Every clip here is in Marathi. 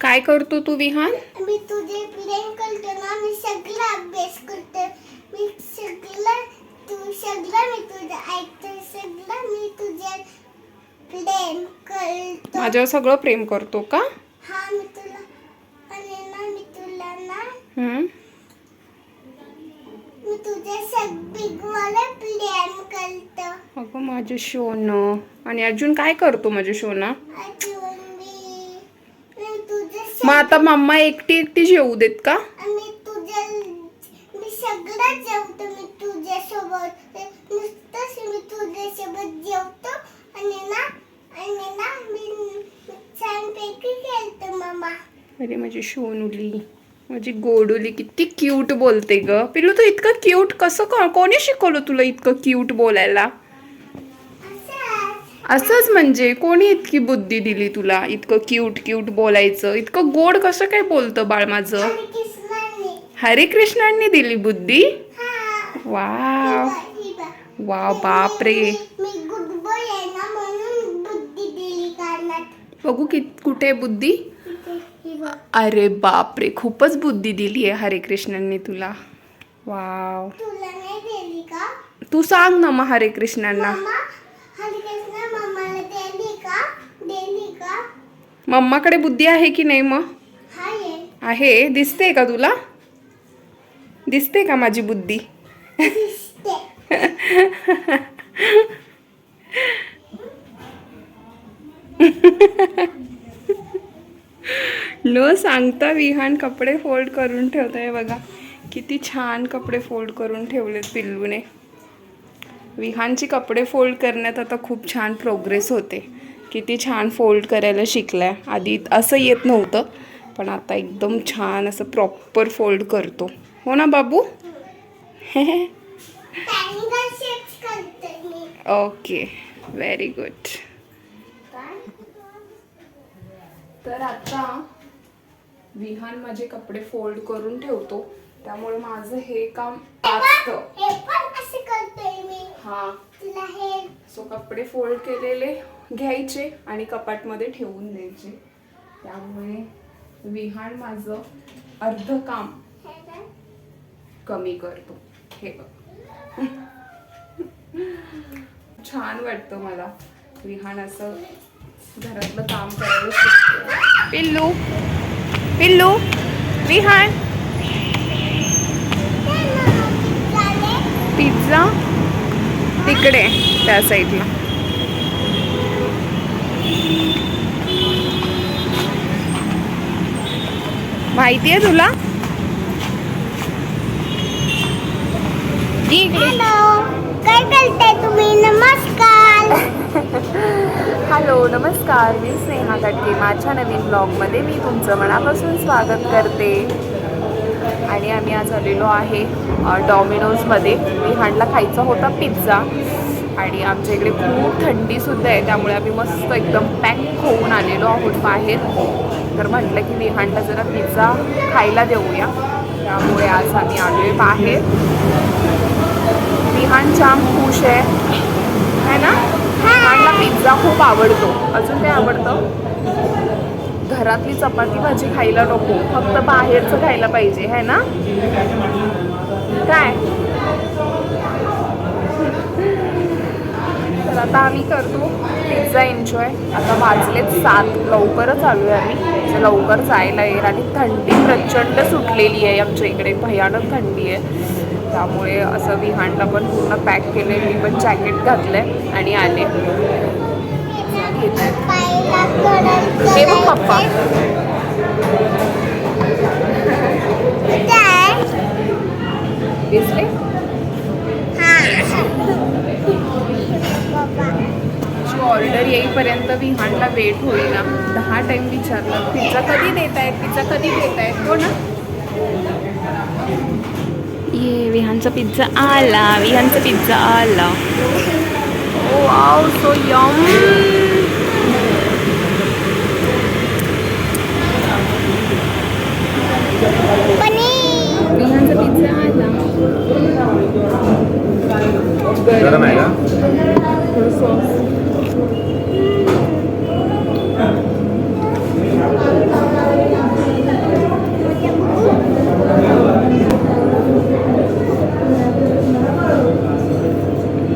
काय करतो तू विहान? मी तुझे प्रेम करतो ना मी सगळा अभ्यास करतो. मी सगळं तू सगळं मी तुझं ऐकतो सगळं मी तुझे प्रेम करतो. माझ्यावर सगळं प्रेम करतो का? हा मी तुला आणि ना मी तुला ना हम्म. मी तुझ्या सगळीवाला प्रेम करतो. अगं माझं शोनं. आणि अर्जुन काय करतो माझं शोना? अजून मग आता मम्मा एकटी एकटी जेवू देत का? आणि तुझ्या मी सगळं जेवतो मी तुझ्यासोबत. नुसतंच मी तुझ्यासोबत जेवतो. आणि ना आणि ना मी छानपैकी खेळतो मामा. अरे माझी शोनुली. माझी गोडुली किती क्यूट बोलते ग. पिलू तू इतकं क्यूट कसं कोणी शिकवलं तुला इतकं क्यूट बोलायला? असंच म्हणजे कोणी इतकी बुद्धी दिली तुला? इतकं क्यूट क्यूट बोलायचं? इतकं गोड कसं काय बोलतं बाळ माझं? आणि कृष्णाने हरे कृष्णांनी दिली बुद्धी? वाव. बघ. वाव दिली कानात बघू कि कुठे बुद्धी. अरे बापरे खूपच बुद्धी दिली आहे हरे कृष्णांनी तुला. वाव. तू सांग ना मग हरे कृष्णांना मामा हरिकृष्ण मामाला दिली का दिली का मम्माकडे बुद्धी आहे की नाही मग? आहे. दिसते का तुला? दिसते का माझी बुद्धी? न सांगता विहान कपडे फोल्ड करून ठेवतोय बघा. किती छान कपडे फोल्ड करून ठेवलेत पिल्लूने. विहानची कपडे फोल्ड करण्यात आता खूप छान प्रोग्रेस होते. किती छान फोल्ड करायला शिकलाय. आधी असं येत नव्हतं पण आता एकदम छान असं प्रॉपर फोल्ड करतो. हो ना बाबू? ट्रायंगल शेप्स करते मी ओके व्हेरी गुड तर आता विहान माझे कपडे फोल्ड करून ठेवतो. त्यामुळे माझं हे काम वाचतं हे पण असं करतोय मी. हा. तुला हे सो कपडे फोल्ड केलेले. घ्यायचे आणि कपाटमध्ये ठेवून द्यायचे. त्यामुळे विहान माझं अर्ध काम? कमी करतो. हे बघ. छान वाटतं मला विहान असं घरातलं काम करायला शिकतो. पिल्लू. पिल्लू. विहान? पिझ्झा. तिकडे त्या साईडला माहिती आहे तुला? काय करताय तुम्ही? नमस्कार. हॅलो नमस्कार. मी स्नेहा गटके. माझ्या नवीन ब्लॉगमध्ये मी तुमचं मनापासून स्वागत करते. आणि आम्ही आज आलेलो आहे डॉमिनोजमध्ये विहानला खायचा होता पिझ्झा. आणि आमच्या इकडे खूप थंडीसुद्धा आहे त्यामुळे आम्ही मस्त एकदम पॅक होऊन आलेलो आहोत बाहेर. तर म्हटलं की विहानला जरा पिझ्झा खायला देऊया. त्यामुळे आज आम्ही आलो आहे बाहेर. विहान जाम खुश आहे. है ना? विहानला पिझ्झा खूप आवडतो. अजून काय आवडतं? घरातली चपाती भाजी खायला नको. फक्त बाहेरचं खायला पाहिजे है ना? काय? आता आम्ही करतो पिझ्झा एन्जॉय आता वाजलेत सात. लवकरच आलो आहे आम्ही म्हणजे लवकर जायला येईल आणि थंडी प्रचंड सुटलेली आहे आमच्या इकडे. भयानक थंडी आहे. त्यामुळे असं विहानला पण पूर्ण पॅक केलं मी पण जॅकेट घातलं आणि आले. हे बघ पप्पा. दिसले? ऑर्डर येईपर्यंत विहानला वेट होईना. दहा टाइम विचारलं. पिझ्झा कधी देत आहेत पिझ्झा कधी देत आहेत हो ना? ये विहानचा पिझ्झा आला. विहानचा पिझ्झा आला. सो यम पनीर विहानचा पिझ्झा आला. गरम आहे का? थोडं सॉस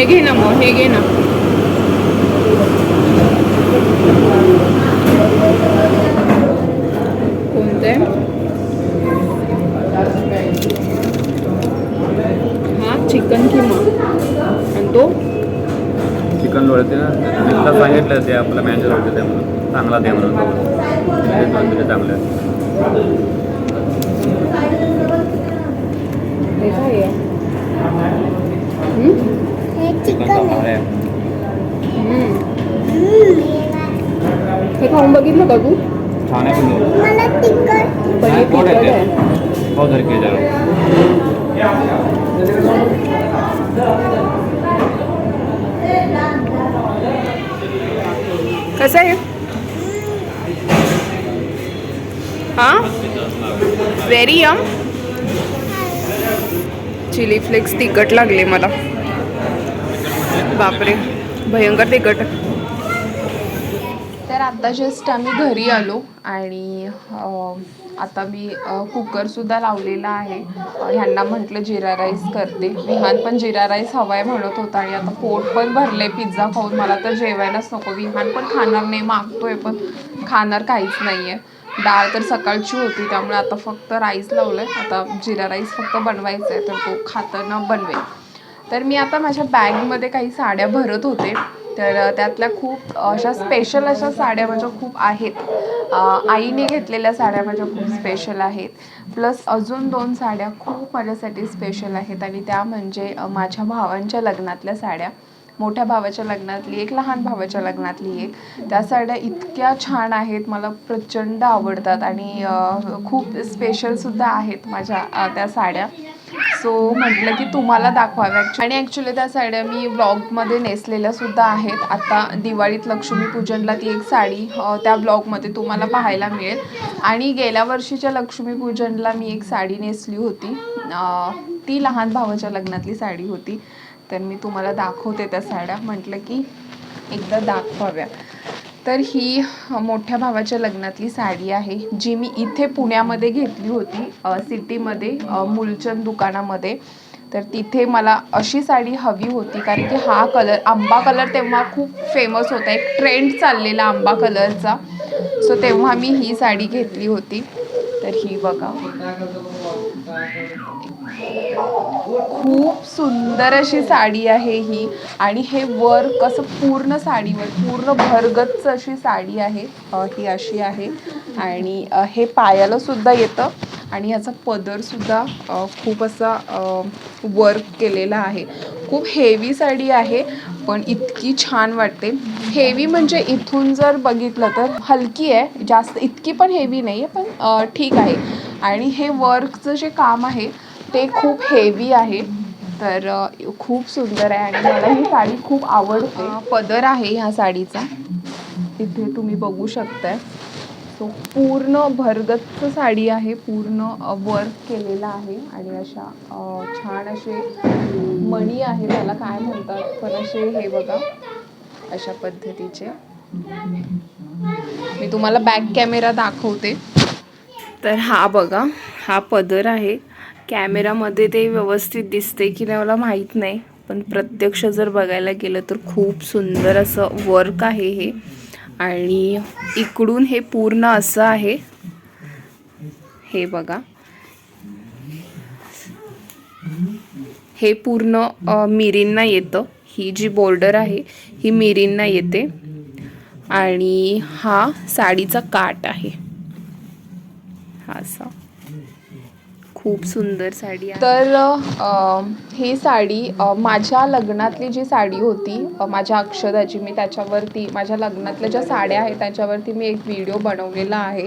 हे घे ना मग हे घे ना. कोणते हा चिकन किमा. आणि तो? चिकन लोळते ना. सांगितलं ते आपलं मॅन बघितलं का तू? छान आहे पण तो. तिखट. आहे हो के जरा कसं आहे? हा? व्हेरी यम चिली फ्लेक्स तिखट लागले मला. बापरे भयंकर तिखट. आत्ता आता जस्ट आम्ही घरी आलो आणि आता मी कुकरसुद्धा लावलेला आहे. ह्यांना म्हटलं जिरा राईस करते. विहान पण जिरा राईस हवा आहे म्हणत होता आणि आता पोट पण भरले पिझ्झा खाऊन. मला तर जेवायलाच नको. विहान पण खाणार नाही मागतोय पण खाणार काहीच नाही आहे डाळ तर सकाळची होती त्यामुळे आता फक्त राईस लावलं आहे आता जिरा राईस फक्त बनवायचा आहे तर तो खाताना बनवेल तर मी आता माझ्या बॅगमध्ये काही साड्या भरत होते. तर त्यातल्या खूप अशा स्पेशल अशा साड्या माझ्या खूप आहेत. आईने घेतलेल्या साड्या माझ्या खूप स्पेशल आहेत. प्लस अजून दोन साड्या खूप माझ्यासाठी स्पेशल आहेत आणि त्या म्हणजे माझ्या भावांच्या लग्नातल्या साड्या. मोठ्या भावाच्या लग्नातली एक लहान भावाच्या लग्नातली एक. त्या साड्या इतक्या छान आहेत मला प्रचंड आवडतात आणि खूप स्पेशलसुद्धा आहेत माझ्या त्या साड्या. सो म्हटलं की तुम्हाला दाखवाव्या आणि ॲक्च्युली त्या साड्या मी ब्लॉगमध्ये नेसलेल्या सुद्धा आहेत. आता दिवाळीत लक्ष्मीपूजनला ती एक साडी त्या ब्लॉगमध्ये तुम्हाला पाहायला मिळेल. आणि गेल्या वर्षीच्या लक्ष्मीपूजनला मी एक साडी नेसली होती. ती लहान भावाच्या लग्नातली साडी होती. तर मी तुम्हाला दाखवते त्या साड्या. म्हटलं की एकदा दाखवाव्या. तर ही मोठ्या भावाच्या लग्नातली साडी आहे जी मी इथे पुण्यामध्ये घेतली होती सिटीमध्ये मूलचंद दुकानामध्ये. तर तिथे मला अशी साडी हवी होती कारण की हा कलर आंबा कलर तेव्हा खूप फेमस होता एक ट्रेंड चाललेला आंबा कलरचा. सो तेव्हा मी ही साडी घेतली होती. तर ही बघा. खूप सुंदर अशी साडी आहे ही. आणि हे वर्क असं पूर्ण साडीवर पूर्ण भरगच्च अशी साडी आहे. ही अशी आहे. आणि हे पायाला सुद्धा येतं. आणि याचा पदर सुद्धा खूप असा वर्क केलेला आहे. खूप हेवी साडी आहे. पण इतकी छान वाटते. हेवी म्हणजे इथून जर बघितलं तर हलकी आहे. जास्त इतकी पण हेवी नाही आहे पण ठीक आहे. आणि हे वर्कचं जे काम आहे ते खूप हेवी आहे. तर खूप सुंदर आहे आणि मला ही साडी खूप आवडते. पदर आहे ह्या साडीचा. इथे तुम्ही बघू शकताय. सो पूर्ण भरगच्च साडी आहे पूर्ण वर्क केलेला आहे आणि अशा छान असे मणी आहे त्याला काय म्हणतात पण असे हे बघा अशा पद्धतीचे. मी तुम्हाला बॅक कॅमेरा दाखवते. तर हा बघा हा पदर आहे. कॅमेरामध्ये ते व्यवस्थित दिसते की नाही मला माहीत नाही पण प्रत्यक्ष जर बघायला गेलं तर खूप सुंदर असं वर्क आहे हे. आणि इकडून हे पूर्ण असं आहे. हे बघा. हे पूर्ण मिरींना येतं. ही जी बॉर्डर आहे ही मिरींना येते. आणि हा साडीचा काट आहे. हा असा. खूप सुंदर साडी आहे. तर अ, ही साडी अ, माझ्या लग्नातली जी साडी होती अ, माझ्या अक्षदाची मी त्याच्यावरती माझ्या लग्नातल्या ज्या साड्या आहेत त्याच्यावरती मी एक व्हिडिओ बनवलेला आहे.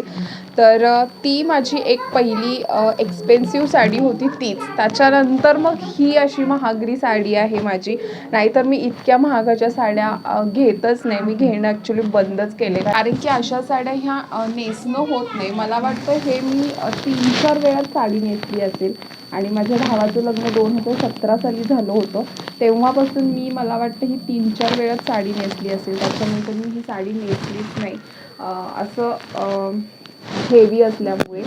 तर अ, ती माझी एक पहिली एक्सपेन्सिव्ह साडी होती तीच. त्याच्यानंतर मग ही अशी महागडी साडी आहे माझी. नाहीतर मी इतक्या महागाच्या साड्या अ, घेतच नाही. मी घेणं ॲक्च्युली बंदच केले. कारण की अशा साड्या ह्या अ, नेसणं होत नाही. मला वाटतं हे मी अ, तीन चार वेळात साडी नेसली असेल. आणि माझ्या भावाचं लग्न दोन हजार सतरा साली झालं होतं. तेव्हापासून मी मला वाटतं ही तीन चार वेळात साडी नेसली असेल. त्याच्यानंतर मी ही साडी नेसलीच नाही. असं हेवी असल्यामुळे.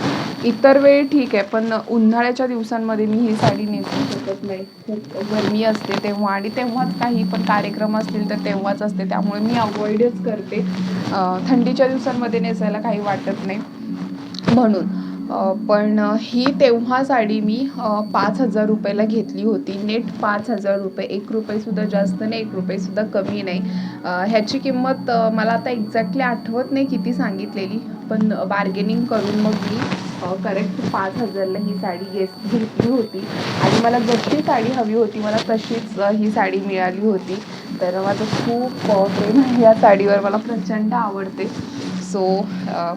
इतर वेळ ठीक आहे पण उन्हाळ्याच्या दिवसांमध्ये मी ही साडी नेसू शकत नाही. खूप गरमी असते तेव्हा आणि तेव्हाच काही पण कार्यक्रम असतील तर तेव्हाच असते. त्यामुळे मी अवॉइडच करते. थंडीच्या दिवसांमध्ये नेसायला काही वाटत नाही. म्हणून पण ही तेव्हा साडी मी पाच हजार रुपयाला घेतली होती. नेट पाच हजार रुपये. एक रुपयेसुद्धा जास्त नाही एक रुपयेसुद्धा कमी नाही. ह्याची किंमत मला आता एक्झॅक्टली आठवत नाही किती सांगितलेली पण बार्गेनिंग करून मग मी करेक्ट पाच हजारला ही साडी घेस घेतली होती. आणि मला जशी साडी हवी होती मला तशीच ही साडी मिळाली होती. तर माझं खूप प्रेम आहे या साडीवर. मला प्रचंड आवडते. सो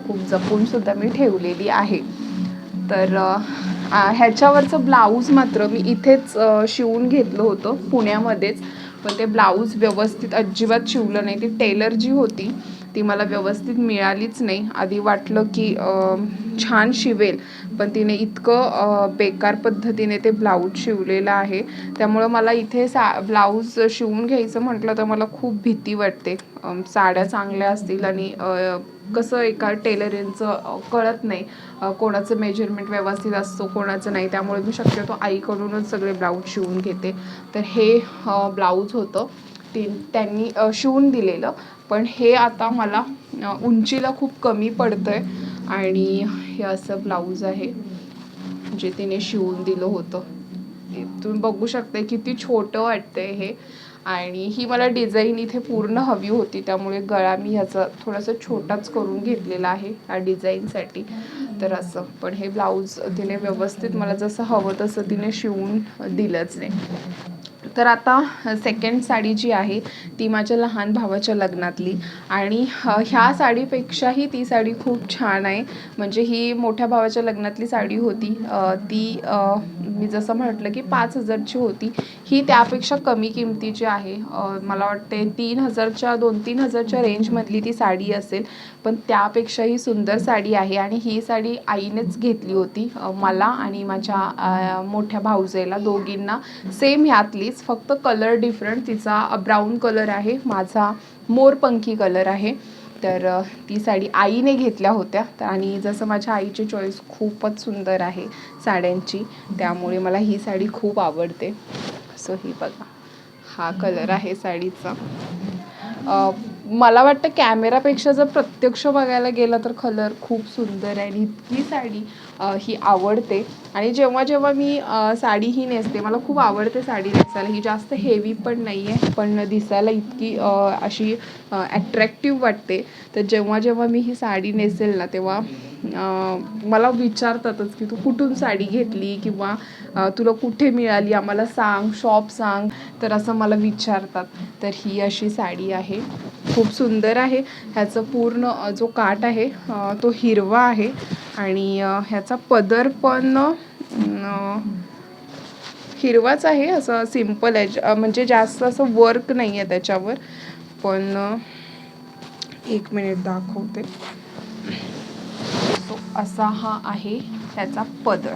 खूप जपूनसुद्धा मी ठेवलेली आहे. तर ह्याच्यावरचं ब्लाऊज मात्र मी इथेच शिवून घेतलं होतं पुण्यामध्येच. पण ते ब्लाऊज व्यवस्थित अजिबात शिवलं नाही. ती टेलर जी होती ती मला व्यवस्थित मिळालीच नाही. आधी वाटलं की छान शिवेल पण तिने इतकं बेकार पद्धतीने ते ब्लाऊज शिवलेलं आहे. त्यामुळं मला इथे सा ब्लाऊज शिवून घ्यायचं म्हटलं तर मला खूप भीती वाटते. साड्या चांगल्या असतील आणि कसं एका टेलरिंगचं कळत नाही कोणाचं मेजरमेंट व्यवस्थित असतो कोणाचं नाही त्यामुळे मी शक्यतो आईकडूनच सगळे ब्लाऊज शिवून घेते. तर हे ब्लाऊज होतं. ते त्यांनी शिवून दिलेलं. पण हे आता मला उंचीला खूप कमी पडतं आहे आणि हे असं ब्लाऊज आहे जे तिने शिवून दिलं होतं. तुम्ही बघू शकता किती छोटं वाटतंय हे. आणि ही मला डिझाईन इथे पूर्ण हवी होती त्यामुळे गळा मी ह्याचा थोडासा छोटाच करून घेतलेला आहे या डिझाईनसाठी तर असं. पण हे ब्लाऊज तिने व्यवस्थित मला जसं हवं तसं तिने शिवून दिलंच नाही. तर आता सेकंड साडी जी आहे ती माझ्या लहान भावाच्या लग्नातली. आणि ह्या साडीपेक्षाही ती साडी खूप छान आहे. म्हणजे ही मोठ्या भावाच्या लग्नातली साडी होती. ती मी जसं म्हटलं की पाच हजारची होती. ही त्यापेक्षा कमी किमतीची आहे. मला वाटते तीन हजारच्या दोन तीन हजारच्या रेंजमधली ती साडी असेल. पण त्यापेक्षाही सुंदर साडी आहे. आणि ही साडी आईनेच घेतली होती. मला आणि माझ्या मोठ्या भाऊजेला दोघींना. सेम ह्यातलीच. फक्त कलर डिफरंट तिचा ब्राऊन कलर आहे. माझा मोरपंखी कलर आहे. तर ती साडी आईने घेतल्या होत्या. तर आणि जसं माझ्या आईची चॉईस खूपच सुंदर आहे साड्यांची त्यामुळे मला ही साडी खूप आवडते. सो ही बघा. हा कलर आहे साडीचा. मला वाटतं कॅमेरापेक्षा जर प्रत्यक्ष बघायला गेलं तर कलर खूप सुंदर आहे आणि इतकी साडी ही आवडते. आणि जेव्हा जेव्हा मी साडी ही नेसते मला खूप आवडते साडी नेसायला. ही जास्त हेवी पण नाही आहे पण दिसायला इतकी अशी ॲट्रॅक्टिव्ह वाटते. तर जेव्हा जेव्हा मी ही साडी नेसेल ना तेव्हा मला विचारतातच की तू कुठून साडी घेतली किंवा तुला कुठे मिळाली? आम्हाला सांग शॉप सांग. तर असं मला विचारतात. तर ही अशी साडी आहे. खूप सुंदर आहे. ह्याचं पूर्ण जो काठ आहे तो हिरवा आहे. आणि ह्याचा पदर पण हिरवाच आहे. असं सिंपल आहे. म्हणजे जास्त असं वर्क नाही आहे त्याच्यावर. पण एक मिनिट दाखवते. तो असा हा आहे त्याचा पदर.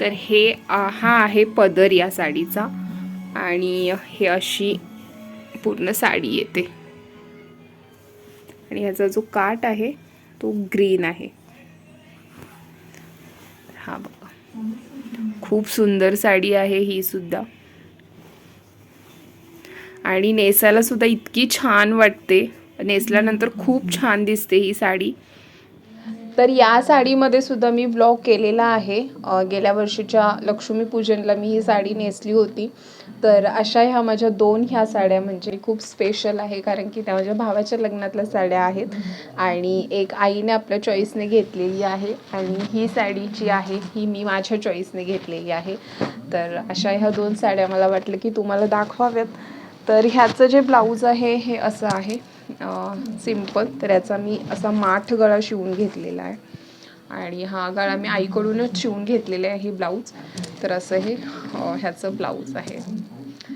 तर हे हा आहे पदर या साडीचा. आणि हे अशी पूर्ण साडी येते. आणि ह्याचा जो काठ आहे तो ग्रीन आहे. हा बघा. खूप सुंदर साडी आहे ही सुद्धा. आणि नेसायला सुद्धा इतकी छान वाटते. नेसल्यानंतर खूप छान दिसते ही साडी. तर या साडीमध्ये सुद्धा मी ब्लॉग केलेला आहे. गेल्या वर्षीच्या लक्ष्मीपूजनला मी ही साडी नेसली होती. तर अशा ह्या माझ्या दोन ह्या साड्या म्हणजे खूप स्पेशल आहे कारण की त्या माझ्या भावाच्या लग्नातल्या साड्या आहेत. आणि एक आईने आपल्या चॉईसने घेतलेली आहे आणि ही साडी जी आहे ही मी माझ्या चॉईसने घेतलेली आहे. तर अशा ह्या दोन साड्या मला वाटलं की तुम्हाला दाखवाव्यात. तर ह्याचं जे ब्लाऊज आहे हे असं आहे. सिंपल तर याचा मी असा माठ गळा शिवून घेतलेला आहे. आणि हा गळा मी आईकडूनच शिवून घेतलेला आहे हे ब्लाऊज. तर असं हे ह्याचं ब्लाऊज आहे.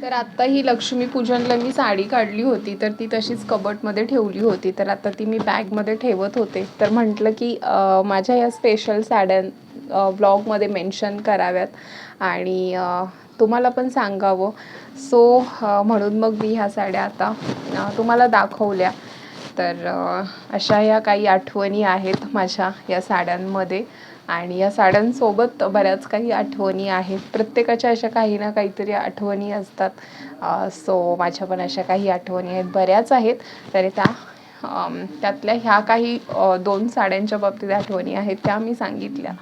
तर आत्ता ही लक्ष्मीपूजनला मी साडी काढली होती तर ती तशीच कबटमध्ये ठेवली होती. तर आता ती मी बॅगमध्ये ठेवत होते. तर म्हटलं की माझ्या या स्पेशल साड्या ब्लॉगमध्ये मेन्शन कराव्यात. आणि तुम्हाला पण सांगावं. सो म्हणून मग मी ह्या साड्या आता तुम्हाला दाखवल्या. तर अशा ह्या काही आठवणी आहेत माझ्या या साड्यांमध्ये. आणि या साड्यांसोबत बऱ्याच काही आठवणी आहेत. प्रत्येकाच्या अशा काही ना काहीतरी आठवणी असतात. सो माझ्या पण अशा काही आठवणी आहेत. बऱ्याच आहेत. तरी त्या त्यातल्या ह्या काही दोन साड्यांच्या बाबतीत आठवणी आहेत त्या मी सांगितल्या.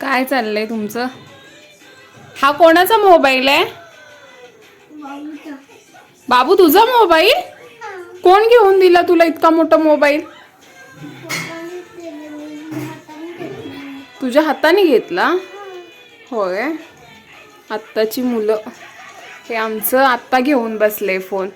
काय चाललंय तुमचं? हा कोणाचा मोबाईल आहे? बाबू तुझा मोबाईल? कोण घेऊन दिला तुला इतका मोठा मोबाईल? तुझ्या हाताने घेतला? होय. आत्ताची मुलं. हे आमचं आत्ता घेऊन बसले फोन.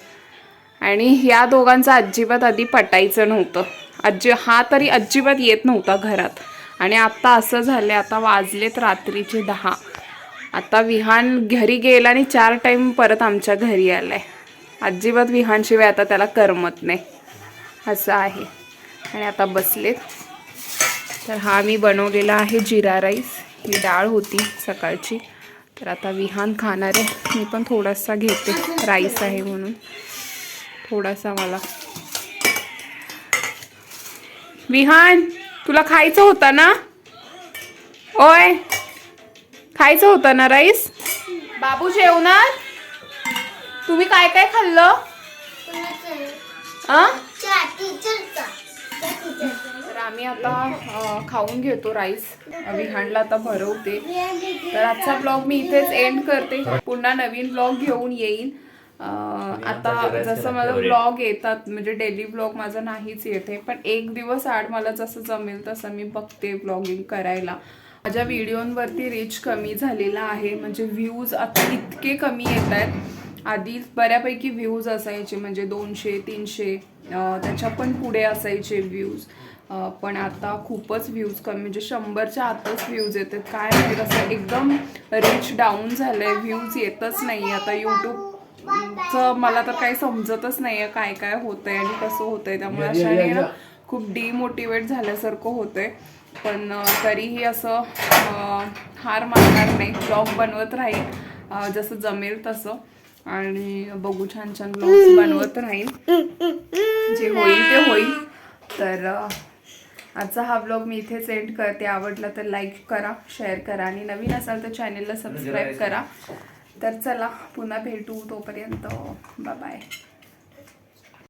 आणि या दोघांचं अजिबात आधी पटायचं नव्हतं. अजि हा तरी अजिबात येत नव्हता घरात. आणि आत्ता असं झालं आता वाजलेत रात्रीचे दहा. आता विहान घरी गेला आणि चार टाईम परत आमच्या घरी आलाय. अजिबात विहानशिवाय आता त्याला करमत नाही. असं आहे. आणि आता बसलेत. तर हा मी बनवलेला आहे जिरा राईस. ही डाळ होती सकाळची. तर आता विहान खाणार आहे. मी पण थोडासा घेते. राईस आहे म्हणून. थोडासा मला. विहान! तुला खायचं होतं ना? ओय खायचं होतं ना राईस? बाबू जेवणार? तुम्ही काय काय खाल्लं? तर आम्ही आता खाऊन घेतो राईस. विहानला आता भरवते. तर आजचा ब्लॉग मी इथेच एंड करते. पुन्हा नवीन ब्लॉग घेऊन येईन. आता जसं मला ब्लॉग येतात म्हणजे डेली ब्लॉग माझा नाहीच येते पण एक दिवस आड मला जसं जमेल तसं मी बघते ब्लॉगिंग करायला. माझ्या व्हिडिओंवरती रीच कमी झालेला आहे म्हणजे व्ह्यूज आता इतके कमी येत आहेत. आधी बऱ्यापैकी व्ह्यूज असायचे म्हणजे दोनशे तीनशे त्याच्या पण पुढे असायचे व्ह्यूज पण आता खूपच व्ह्यूज कमी म्हणजे शंभरच्या आतच व्ह्यूज येतात. काय माहिती असं एकदम रीच डाऊन झालंय व्ह्यूज येतच नाही. आता मला तर काही समजतच नाही आहे काय काय होतंय आणि कसं होतंय. त्यामुळे अशाने ना खूप डिमोटिवेट झाल्यासारखं होतंय. पण तरीही असं हार मारणार नाही. ब्लॉग बनवत राहील. जसं जमेल तसं. आणि बघू छान छान ब्लॉग्स बनवत राहील. जे होईल ते होईल. तर आजचा हा ब्लॉग मी इथेच एंड करते. आवडला तर लाईक करा शेअर करा. आणि नवीन असाल तर चॅनेलला सबस्क्राईब करा. तर चला पुन्हा भेटू तोपर्यंत. बाय